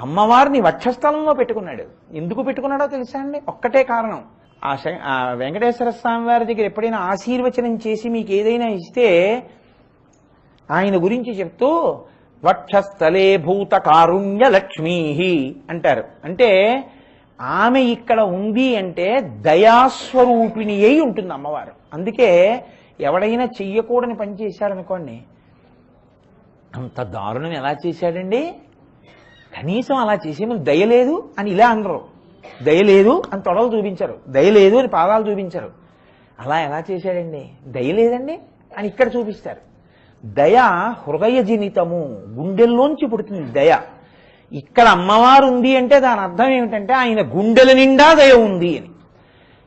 అమ్మవారిని వక్షస్థలంలో పెట్టుకున్నాడు. ఎందుకు పెట్టుకున్నాడో తెలుసా అండి? ఒక్కటే కారణం. ఆ శ- వెంకటేశ్వర స్వామి వారి దగ్గర ఎప్పుడైనా ఆశీర్వచనం చేసి మీకు ఏదైనా ఇస్తే ఆయన గురించి చెప్తూ వక్షస్థలే భూత కారుణ్య లక్ష్మీ అంటారు. అంటే ఆమె ఇక్కడ ఉంది అంటే దయాస్వరూపిణి అయి ఉంటుంది అమ్మవారు. అందుకే ఎవడైనా చెయ్యకూడని పని చేశారనుకోండి అంత దారుణం ఎలా చేశాడండి? కనీసం అలా చేసే ముందు దయ లేదు అని ఇలా అనరు. దయ లేదు అని తొడలు చూపించరు. దయ లేదు అని పాదాలు చూపించరు. అలా ఎలా చేశాడండి? దయ లేదండి అని ఇక్కడ చూపిస్తారు. దయ హృదయ జనితము గుండెల్లోంచి పుడుతుంది దయ. ఇక్కడ అమ్మవారు ఉంది అంటే దాని అర్థం ఏమిటంటే ఆయన గుండెల నిండా దయ ఉంది అని.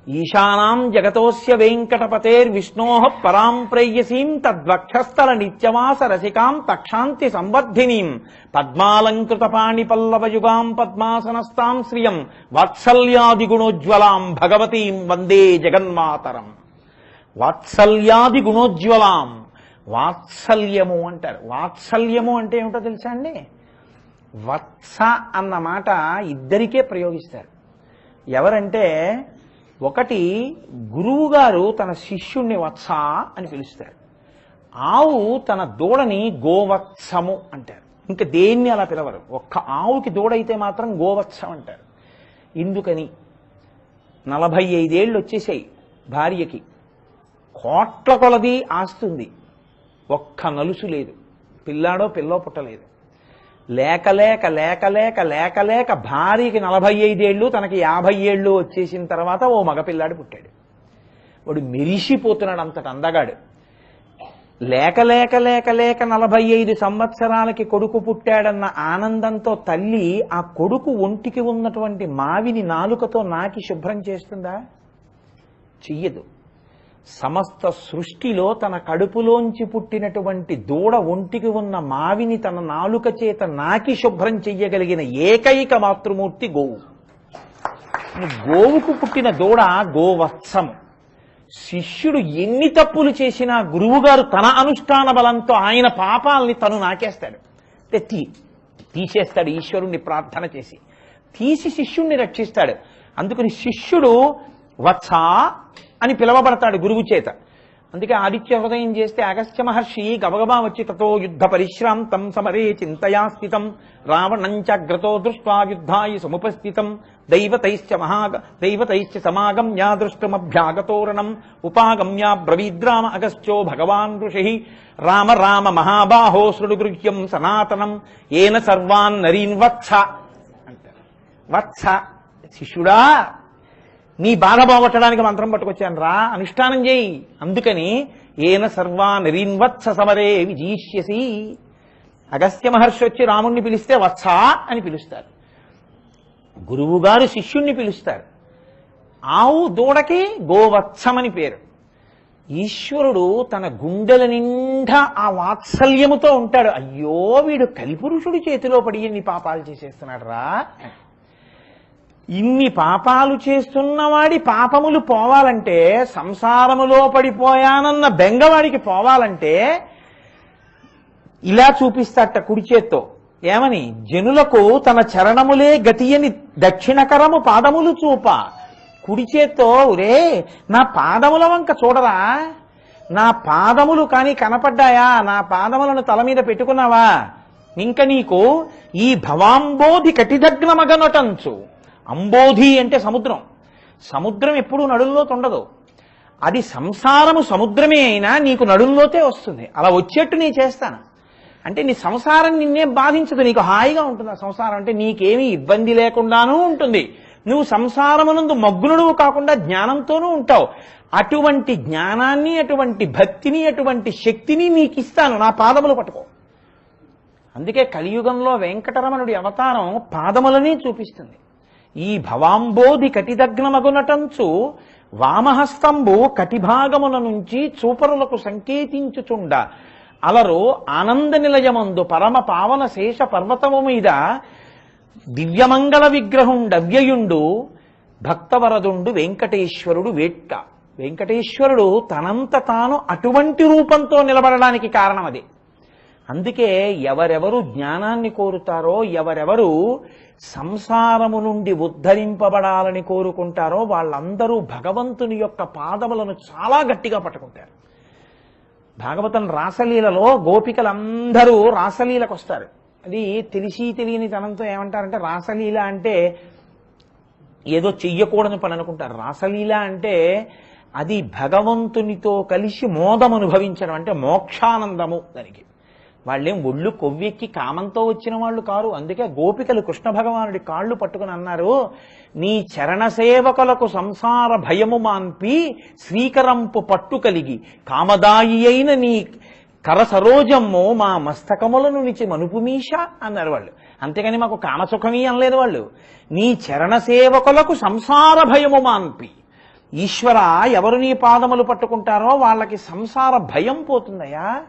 ఈశానాం జగతోస్య వెంకటపతేర్ విష్ణోహ పరాం ప్రేయసీం తద్వక్షస్థల నిత్యవాస రసికాం తక్షాంతి సంవర్ధినీం. పద్మాలంకృత పాణి పల్లవయుగాం పద్మాసనస్తాం శ్రియం వాత్సల్యాది గుణోజ్వలాం భగవతీం వందే జగన్మాతరం. వాత్సల్యాది గుణోజ్వలాం వాత్సల్యము అంటారు. వాత్సల్యము అంటే ఏమిటో తెలుసా అండి? వత్స అన్న మాట ఇద్దరికే ప్రయోగిస్తారు. ఎవరంటే ఒకటి గురువు గారు తన శిష్యుణ్ణి వత్స అని పిలుస్తారు. ఆవు తన దూడని గోవత్సము అంటారు. ఇంకా దేన్ని అలా పిలవరు? ఒక్క ఆవుకి దూడైతే మాత్రం గోవత్సం అంటారు. ఎందుకని నలభై ఐదేళ్ళు వచ్చేసాయి భార్యకి. కోట్ల కొలది ఆస్తుంది. ఒక్క నలుసు లేదు. పిల్లాడో పిల్లో పుట్టలేదు. లేక లేక లేక లేక లేక లేక భార్యకి నలభై ఐదేళ్ళు తనకి యాభై ఏళ్ళు వచ్చేసిన తర్వాత ఓ మగపిల్లాడు పుట్టాడు. వాడు మెరిసిపోతున్నాడు అంతటి అందగాడు. లేక లేక లేక లేక నలభై ఐదు సంవత్సరాలకి కొడుకు పుట్టాడన్న ఆనందంతో తల్లి ఆ కొడుకు ఒంటికి ఉన్నటువంటి మావిని నాలుకతో నాకి శుభ్రం చేస్తుందా? చెయ్యదు. సమస్త సృష్టిలో తన కడుపులోంచి పుట్టినటువంటి దూడ ఒంటికి ఉన్న మావిని తన నాలుక చేత నాకి శుభ్రం చెయ్యగలిగిన ఏకైక మాతృమూర్తి గోవు. గోవుకు పుట్టిన దూడ గోవత్సము శిష్యుడు ఎన్ని తప్పులు చేసినా గురువుగారు తన అనుష్ఠాన బలంతో ఆయన పాపాలని తను నాకేస్తాడు. తీ తీసేస్తాడు ఈశ్వరుణ్ణి ప్రార్థన చేసి. తీసి శిష్యుణ్ణి రక్షిస్తాడు. అందుకని శిష్యుడు వత్స అని పిలవబడతాడు గురువు చేత. అందుకే ఆదిత్య హృదయం చేస్తే అగస్త్య మహర్షి గబగబా వచ్చి తతో యుద్ధ పరిశ్రాంతం సమరే చింతయాస్థితం స్థితం. రావణంచాగ్రతో దృష్ట్వా యుద్ధాయి సముపస్థితం. దైవతైశ్చ మహాగ దైవతైశ్చ సమాగమ్యా దృష్టమభ్యాగతోరణం. ఉపాగమ్యా బ్రవీద్రామ అగస్త్యో భగవాన్ ఋషి. రామ రామ మహాబాహో సృడుగృహ్యం సనాతనం. ఏన సర్వాన్ నరీన్ వత్స. అంటారు. వత్స. శిష్యుడా! నీ బాధ పోగొట్టడానికి మంత్రం పట్టుకొచ్చాను రా అనుష్ఠానం చేయి. అందుకని ఏన సర్వా నరీన్వత్స సమరే విజీష్యసి. అగస్త్య మహర్షి వచ్చి రాముణ్ణి పిలిస్తే వత్సా అని పిలుస్తారు. గురువుగారు శిష్యుణ్ణి పిలుస్తారు. ఆవు దూడకి గోవత్సమని పేరు. ఈశ్వరుడు తన గుండెల నిండా ఆ వాత్సల్యముతో ఉంటాడు. అయ్యో వీడు కలిపురుషుడి చేతిలో పడి ఎన్ని పాపాలు చేసేస్తున్నాడు రా? ఇన్ని పాపాలు చేస్తున్నవాడి పాపములు పోవాలంటే సంసారములో పడిపోయానన్న బెంగవాడికి పోవాలంటే ఇలా చూపిస్తాట కుడి చేత్తో. ఏమని? జనులకు తన చరణములే గతియని దక్షిణకరము పాదములు చూప. కుడి చేత్తో ఒరే నా పాదముల వంక చూడరా? నా పాదములు కానీ కనపడ్డాయా? నా పాదములను తల మీద పెట్టుకున్నావా? ఇంక నీకు ఈ భవాంబోధి కటిదగ్నమగనటంచు అంబోధి అంటే సముద్రం. సముద్రం ఎప్పుడూ నడుల్లోకి ఉండదు అది సంసారము సముద్రమే అయినా నీకు నడుల్లోతే వస్తుంది. అలా వచ్చేట్టు నేను చేస్తాను. అంటే నీ సంసారం నిన్నే బాధించదు. నీకు హాయిగా ఉంటుంది ఆ సంసారం. అంటే నీకేమీ ఇబ్బంది లేకుండానూ ఉంటుంది. నువ్వు సంసారమునందు మగ్నుడు కాకుండా జ్ఞానంతోనూ ఉంటావు. అటువంటి జ్ఞానాన్ని అటువంటి భక్తిని అటువంటి శక్తిని నీకు ఇస్తాను నా పాదములు పట్టుకో. అందుకే కలియుగంలో వెంకటరమణుడి అవతారం పాదములనే చూపిస్తుంది. ఈ భవాంబోధి కటిదగ్నమగునటంచు వామహస్తంబు కటిభాగమున నుంచి చూపరులకు సంకేతించుచుండ. అలరు ఆనంద నిలయమందు పరమ పావన శేష పర్వతము మీద దివ్యమంగళ విగ్రహుండవ్యయుండు భక్తవరదుండు వెంకటేశ్వరుడు వేట్ట వెంకటేశ్వరుడు తనంత తాను అటువంటి రూపంతో నిలబడడానికి కారణం అది అందుకే ఎవరెవరు జ్ఞానాన్ని కోరుతారో ఎవరెవరు సంసారము నుండి ఉద్ధరింపబడాలని కోరుకుంటారో వాళ్ళందరూ భగవంతుని యొక్క పాదములను చాలా గట్టిగా పట్టుకుంటారు. భాగవతం రాసలీలలో గోపికలందరూ రాసలీలకు వస్తారు. అది తెలిసి తెలియని తనంతో ఏమంటారంటే రాసలీల అంటే ఏదో చెయ్యకూడని పని అనుకుంటారు. రాసలీల అంటే అది భగవంతునితో కలిసి మోదం అనుభవించడం అంటే మోక్షానందము దానికి. వాళ్ళేం ఒళ్ళు కొవ్వెక్కి కామంతో వచ్చిన వాళ్ళు కారు. అందుకే గోపికలు కృష్ణ భగవానుడి కాళ్ళు పట్టుకుని అన్నారు నీ చరణ సేవకులకు సంసార భయము మాన్పి శ్రీకరంపు పట్టు కలిగి. కామదాయి అయిన నీ కర సరోజమ్ము మా మస్తకములను నిచి మనుపుమీష అన్నారు వాళ్ళు. అంతేగాని మాకు కామసుఖమీ అనలేదు వాళ్ళు. నీ చరణ సేవకులకు సంసార భయము మాన్పి. ఈశ్వర ఎవరు నీ పాదములు పట్టుకుంటారో వాళ్ళకి సంసార భయం పోతుందయ్యా.